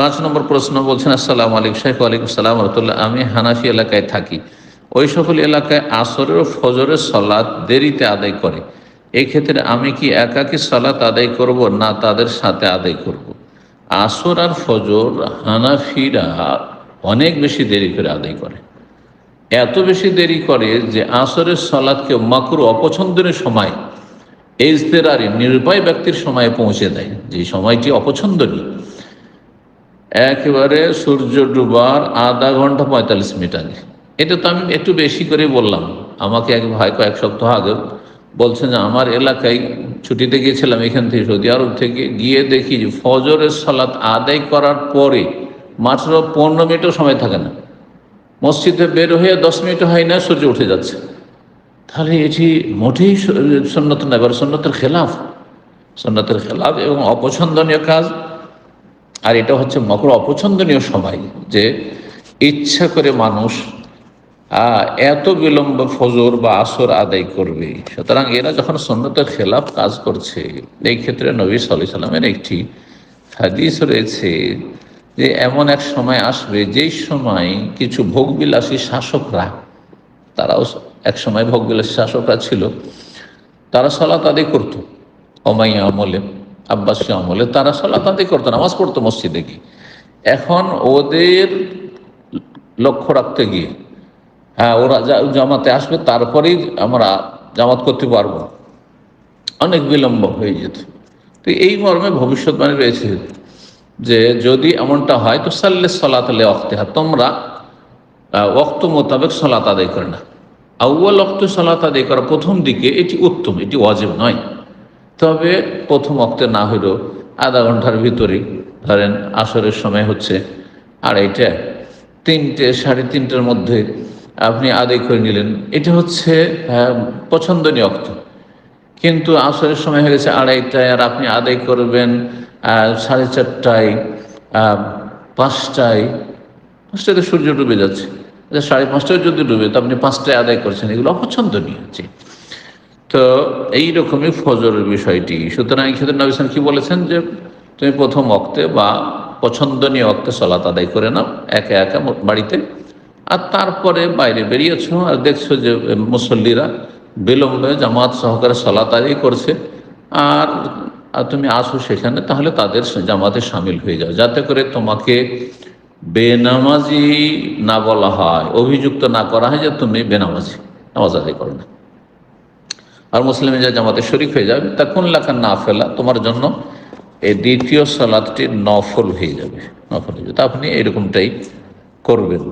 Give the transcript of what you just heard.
পাঁচ নম্বর প্রশ্ন বলছেন, আসসালাম আলাইকুম শেখ ওয়ালাইকুম সালাম রহমতুল্লাহ। আমি হানাফি এলাকায় থাকি। ওই সকল এলাকায় আসরের ও ফজরের সলাৎ দেরিতে আদায় করে। এই ক্ষেত্রে আমি কি একাকি সলাৎ আদায় করব না তাদের সাথে আদায় করব। আসর আর ফজর হানাফিরা অনেক বেশি দেরি করে আদায় করে। এত বেশি দেরি করে যে আসরের সলাৎকে মাকুর অপছন্দের সময়, এজতেরারি নির্ভয় ব্যক্তির সময়ে পৌঁছে দেয়। যে সময়টি অপছন্দনীয়। একেবারে সূর্য ডুবার আধা ঘণ্টা পঁয়তাল্লিশ মিনিট আগে। এটা তো আমি একটু বেশি করে বললাম। আমাকে এক ভাই কয়েক সপ্তাহ আগে বলছেন যে, আমার এলাকায় ছুটিতে গিয়েছিলাম এখান থেকে সৌদি আরব থেকে। গিয়ে দেখি যে, ফজরের সালাত আদায় করার পরে মাত্র পনেরো মিনিটও সময় থাকে না। মসজিদে বের হয়ে দশ মিনিট হয় না, সূর্য উঠে যাচ্ছে। তাহলে এটি মোটেই সন্ন্যত না, এবার সন্ন্যতের খেলাফ। সন্ন্যতের খেলাফ এবং অপছন্দনীয় কাজ আর এটা হচ্ছে মকর অপছন্দনীয় সময় যে ইচ্ছা করে মানুষ এত বিলম্ব ফজর বা আসর আদায় করবে। সুতরাং এরা যখন সন্ন্যতের খেলাফ কাজ করছে, এই ক্ষেত্রে নবী সাল্লাহ সাল্লামের একটি হাদিস রয়েছে যে এমন এক সময় আসবে যেই সময় কিছু ভোগবিলাসী শাসকরা, তারাও এক সময় ভোগবিলাসী শাসকরা ছিল, তারা সলাত আদায় করতো। অমাইয়া আমলে। আব্বাসী আমলে তারা সলাত আদায় করতো, নামাজ পড়তো মসজিদে গিয়ে। এখন ওদের লক্ষ্য রাখতে গিয়ে হ্যাঁ ওরা যা জামাতে আসবে, তারপরেই আমরা জামাত করতে পারব। অনেক বিলম্ব হয়ে যেত। তো এই মর্মে ভবিষ্যৎবাণী রয়েছে যে যদি এমনটা হয়, তো সাল্লে সলাত আলে অক্তে হয়, তোমরা অক্ত মোতাবেক সলাত আদায় করে না আউ্বাল অক্ত সলাত আদায় করা প্রথম দিকে এটি উত্তম, এটি অজেব নয়। তবে প্রথম অক্তে না হলেও আধা ঘণ্টার ভিতরেই, ধরেন আসরের সময় হচ্ছে আড়াইটা, তিনটে, সাড়ে তিনটের মধ্যে আপনি আদায় করে নিলেন। এটা হচ্ছে পছন্দনীয় অক্ত কিন্তু আসরের সময় হয়ে গেছে আড়াইটায় আর আপনি আদায় করবেন সাড়ে চারটায় পাঁচটায়। পাঁচটায় সূর্য ডুবে যাচ্ছে। আচ্ছা সাড়ে পাঁচটায় যদি ডুবে, তো আপনি পাঁচটায় আদায় করছেন। এগুলো অপছন্দনীয়। জি। তো এইরকমই ফজরের বিষয়টি। সুতরাং এই ক্ষেত্রে নবী কি বলেছেন যে, তুমি প্রথম অক্তে বা পছন্দনীয় অক্তে সলাত আদায় করে নাও, একা একা বাড়িতে। আর তারপরে বাইরে বেরিয়েছ আর দেখছ যে মুসল্লিরা বিলম্বে জামাত সহকারে সলাত আদায় করছে। আর আর তুমি আসো সেখানে, তাহলে তাদের জামাতে সামিল হয়ে যাও। যাতে করে তোমাকে বেনামাজি না বলা হয়, অভিযুক্ত না করা হয় যে তুমি বেনামাজি, নামাজ আদায় করো না। আর মুসলিম যা জামাতে শরিক হয়ে যাবে, তা কোন লেখা না ফেলা তোমার জন্য এই দ্বিতীয় সালাদটি নফল হয়ে যাবে, নফল হয়ে যাবে। তা আপনি এরকমটাই করবেন।